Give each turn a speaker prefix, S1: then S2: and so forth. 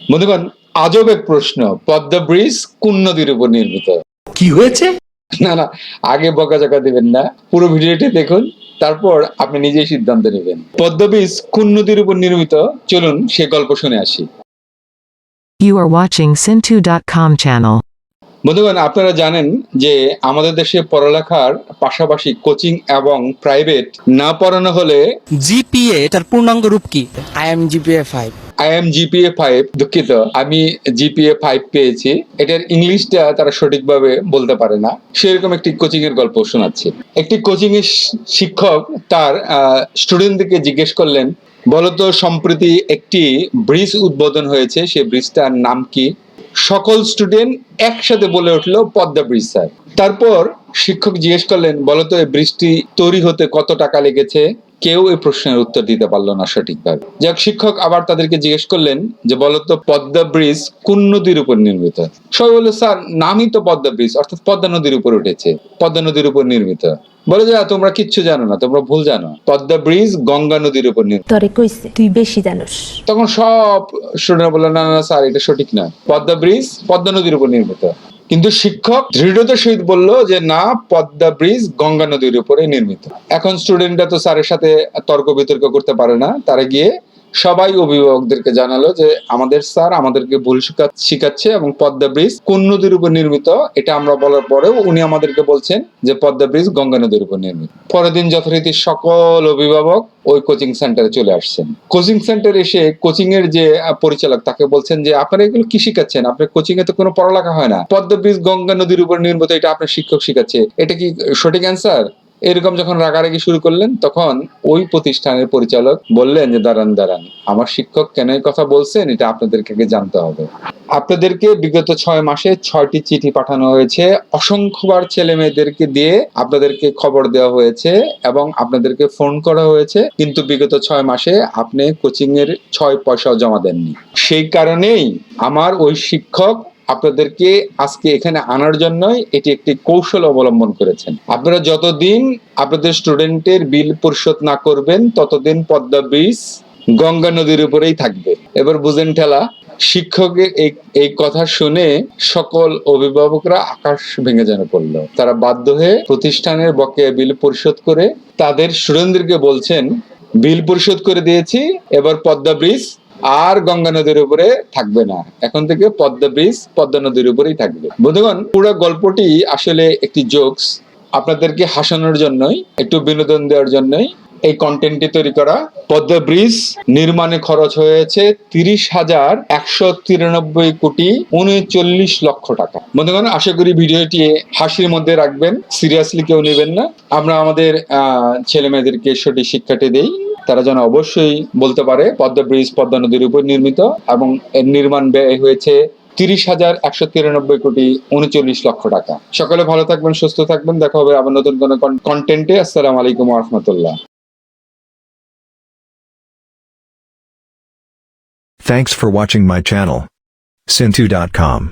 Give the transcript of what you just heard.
S1: বন্ধুগণ আজব এক প্রশ্ন পদ্মা ব্রিজ কোন নদীর উপর নির্মিত?
S2: কি হয়েছে?
S1: না না আগে বকাঝকা দিবেন না পুরো ভিডিওটি দেখুন তারপর আপনি নিজেই সিদ্ধান্ত নেবেন। পদ্মা ব্রিজ কোন নদীর উপর নির্মিত? চলুন সে গল্প শুনে আসি।
S3: You are watching Sin2.com channel.
S1: বন্ধুগণ আপনারা জানেন যে আমাদের দেশে পড়ালেখার পাশাপাশি কোচিং এবং প্রাইভেট না পড়ানো হলে
S2: জিপিএ এটার পূর্ণাঙ্গ রূপ কি?
S4: I am GPA five
S1: I am GPA five দুঃখিত। আমি জিপিএ ফাইভ পেয়েছি। এটার ইংলিশটা তারা সঠিকভাবে বলতে পারে না। সেরকম একটি কোচিং এর গল্প শোনাচ্ছি। একটি কোচিং এর শিক্ষক তার স্টুডেন্টদেরকে জিজ্ঞেস করলেন বলতো সম্প্রতি একটি ব্রিজ উদ্বোধন হয়েছে সেই ব্রিজটার নাম কি? সকল স্টুডেন্ট একসাথে বলে উঠল, পদ্মা ব্রিজ স্যার তারপর শিক্ষক জিজ্ঞেস করলেন বলতো এই ব্রিজটি তৈরি হতে কত টাকা লেগেছে? কেউ এই প্রশ্নের উত্তর দিতে পারল না সঠিকভাবে। যাক শিক্ষক আবার তাদেরকে জিজ্ঞেস করলেন যে বলতো পদ্মা ব্রিজ কোন নদীর উপর নির্মিত? সবাই বলল স্যার নামই তো পদ্মা ব্রিজ অর্থাৎ পদ্মা নদীর উপর উঠেছে পদ্মা নদীর উপর নির্মিত। বলে যে তোমরা কিচ্ছু জানো না তোমরা ভুল জানো। পদ্মা ব্রিজ গঙ্গা নদীর উপর নির্মিত
S5: তরে কইছে তুই বেশি জানোস।
S1: তখন সব স্টুডেন্ট বলল না না, স্যার এটা সঠিক না পদ্মা ব্রিজ পদ্মা নদীর উপর নির্মিত। কিন্তু শিক্ষক দৃঢ়তার সহিত বলল যে, না, পদ্মা ব্রিজ গঙ্গা নদীর উপরে নির্মিত। এখন স্টুডেন্টরা তো স্যারের সাথে তর্ক বিতর্ক করতে পারে না। তারা গিয়ে সবাই অভিভাবকদেরকে জানালো যে আমাদের স্যার আমাদেরকে ভুল শিখাচ্ছে এবং পদ্মা ব্রিজ কোন নদীর উপর নির্মিত, এটা আমরা বলার পরেও উনি আমাদেরকে বলছেন যে পদ্মা ব্রিজ গঙ্গা নদীর উপর নির্মিত। পরের দিন যথারীতি সকল অভিভাবক ওই কোচিং সেন্টারে চলে আসছেন। কোচিং সেন্টারে এসে কোচিং এর যে পরিচালক তাকে বলছেন যে, আপনারা এগুলো কি শিখাচ্ছেন? আপনার কোচিং এ তো কোনো পড়ালেখা হয় না। পদ্মা ব্রিজ গঙ্গা নদীর উপর নির্মিত, এটা আপনার শিক্ষক শিখাচ্ছে। এটা কি সঠিক অ্যান্সার এরকম যখন রাগারাগি শুরু করলেন, তখন ওই প্রতিষ্ঠানের পরিচালক বললেন যে, দাঁড়ান দাঁড়ান, আমার শিক্ষক কেন কথা বলছেন? এটা আপনাদেরকে জানতে হবে। আপনাদেরকে বিগত ছয় মাসে ছয়টি চিঠি পাঠানো হয়েছে। অসংখ্যবার ছেলে মেয়েদেরকে দিয়ে আপনাদেরকে খবর দেওয়া হয়েছে এবং আপনাদেরকে ফোন করা হয়েছে। কিন্তু বিগত ছয় মাসে আপনি কোচিং এর ছয় পয়সাও জমা দেননি। সেই কারণেই আমার ওই শিক্ষক আপনাদেরকে আজকে এখানে আনার জন্যই এটি একটি কৌশল অবলম্বন করেছেন। আপনারা যতদিন আপনাদের স্টুডেন্টের বিল পরিশোধ না করবেন, ততদিন পদ্মা ব্রিজ গঙ্গা নদীর উপরেই থাকবে। এবার বুঝেন ঠেলা, শিক্ষকের এই কথা শুনে সকল অভিভাবকরা আকাশ ভেঙে যেন পড়ল। তারা বাধ্য হয়ে প্রতিষ্ঠানের বকেয়া বিল পরিশোধ করে তাদের স্টুডেন্টদেরকে বলছেন, বিল পরিশোধ করে দিয়েছি, এবার পদ্মা ব্রিজ আর গঙ্গা নদীর উপরে থাকবে না। এখন থেকে পদ্মা ব্রিজ, পদ্মা নদীর উপরেই থাকবে। বন্ধুগণ, পুরো গল্পটি আসলে একটি জোকস আপনাদেরকে হাসানোর জন্যই, একটু বিনোদন দেওয়ার জন্যই এই কন্টেন্টটি তৈরি করা। পদ্মা ব্রিজ নির্মাণে খরচ হয়েছে তিরিশ হাজার একশো তিরানব্বই কোটি উনচল্লিশ লক্ষ টাকা। বন্ধুগণ, আশা করি ভিডিওটি হাসির মধ্যে রাখবেন। সিরিয়াসলি কেউ নেবেন না। আমরা আমাদের ছেলে মেয়েদেরকে সঠিক শিক্ষাটি দেই। তারা যেন অবশ্যই বলতে পারে পদ্মা ব্রিজ, পদ্মা নদীর উপর নির্মিত এবং এর নির্মাণ ব্যয় হয়েছে তিরিশ হাজার একশো তিরানব্বই কোটি উনচল্লিশ লক্ষ টাকা সকলে ভালো থাকবেন, সুস্থ থাকবেন দেখা হবে আবার নতুন কোনো কন্টেন্টে আসসালামু আলাইকুম রহমতুল্লাহ
S6: Thanks for watching my channel. Sin2.com.